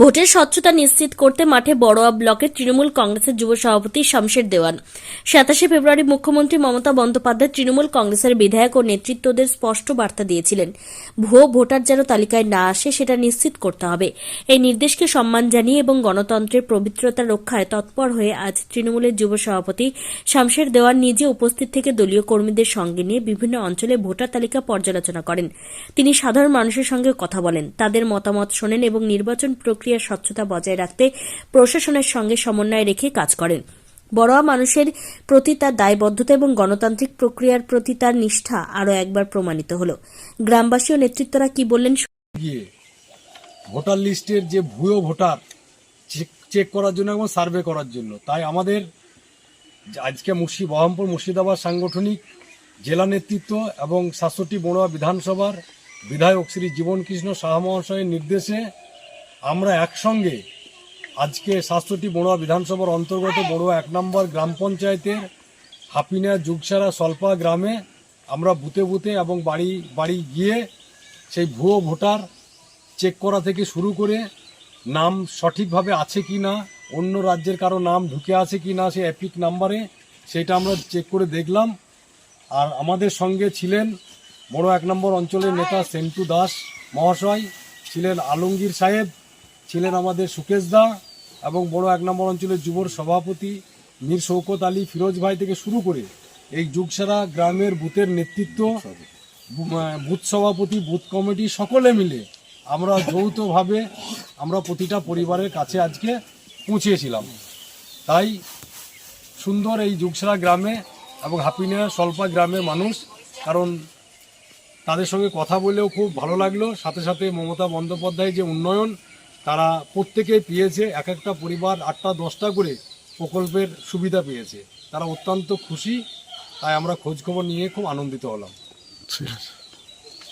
ভোটের স্বচ্ছতা নিশ্চিত করতে মাঠে বড়োয়া ব্লকের তৃণমূল কংগ্রেসের যুব সভাপতি শমশের দেওয়ান। সাতাশে ফেব্রুয়ারি মুখ্যমন্ত্রী মমতা বন্দ্যোপাধ্যায় তৃণমূল কংগ্রেসের বিধায়ক ও নেতৃত্বদের স্পষ্ট বার্তা দিয়েছিলেন। ভুয়ো ভোটার যেন তালিকায় না আসে সেটা নিশ্চিত করতে হবে। এই নির্দেশকে সম্মান জানিয়ে এবং গণতন্ত্রের পবিত্রতা রক্ষায় তৎপর হয়ে আজ তৃণমূলের যুব সভাপতি শমশের দেওয়ান নিজে উপস্থিত থেকে দলীয় কর্মীদের সঙ্গে নিয়ে বিভিন্ন অঞ্চলে ভোটার তালিকা পর্যালোচনা করেন। তিনি সাধারণ মানুষের সঙ্গে কথা বলেন, তাদের মতামত শোনেন এবং নির্বাচন প্রক্রিয়ার স্বচ্ছতা বজায় রাখতে প্রশাসনের সঙ্গে সমন্বয় রেখে কাজ করেন। বড়োয়া মানুষের প্রতি তার দায়বদ্ধতা এবং গণতান্ত্রিক প্রক্রিয়ার প্রতি তার নিষ্ঠা আরও একবার প্রমাণিত হল। গ্রামবাসী ও নেতৃত্বরা কি বললেন ভোটার লিস্টের যে ভুয়ো ভোটার চেক- করার জন্য এবং সার্ভে করার জন্য, তাই আমাদের আজকে মুর্শি, বহরমপুর মুর্শিদাবাদ সাংগঠনিক জেলা নেতৃত্ব এবং সাতষট্টি বড়োয়া বিধানসভার বিধায়ক শ্রী জীবন কৃষ্ণ সাহা মহাশয়ের নির্দেশে আমরা একসঙ্গে আজকে সাতষট্টি বড়ুয়া বিধানসভার অন্তর্গত বড়ুয়া এক নম্বর গ্রাম পঞ্চায়েতের হাপিনা যুগসারা সল্পা গ্রামে আমরা বুথে বুতে এবং বাড়ি বাড়ি গিয়ে সেই ভুয়ো ভোটার চেক করা থেকে শুরু করে নাম সঠিকভাবে আছে কি না, অন্য রাজ্যের কারও নাম ঢুকে আছে কি না সে অ্যাপিক নাম্বারে সেটা আমরা চেক করে দেখলাম। আর আমাদের সঙ্গে ছিলেন বড় এক নম্বর অঞ্চলের নেতা সেন্টু দাস মহাশয়, ছিলেন আলমগীর সাহেব ছিলেন আমাদের সুকেশ দা এবং বড় এক নম্বর অঞ্চলের যুবর সভাপতি মীর শৌকত আলী ফিরোজ ভাই থেকে শুরু করে এই যুগসারা গ্রামের বুথের নেতৃত্ব, বুথ সভাপতি, বুথ কমিটি সকলে মিলে আমরা যৌথভাবে আমরা প্রতিটা পরিবারের কাছে আজকে পৌঁছেছিলাম। তাই সুন্দর এই যুগসারা গ্রামে এবং হাপিনিয়া স্বল্পা গ্রামের মানুষ, কারণ তাদের সঙ্গে কথা বলেও খুব ভালো লাগল। সাথে সাথে মমতা বন্দ্যোপাধ্যায় যে উন্নয়ন তারা প্রত্যেকেই পেয়েছে, এক একটা পরিবার আটটা, দশটা করে প্রকল্পের সুবিধা পেয়েছে। তারা অত্যন্ত খুশি, তাই আমরা খোঁজখবর নিয়ে খুব আনন্দিত হলাম।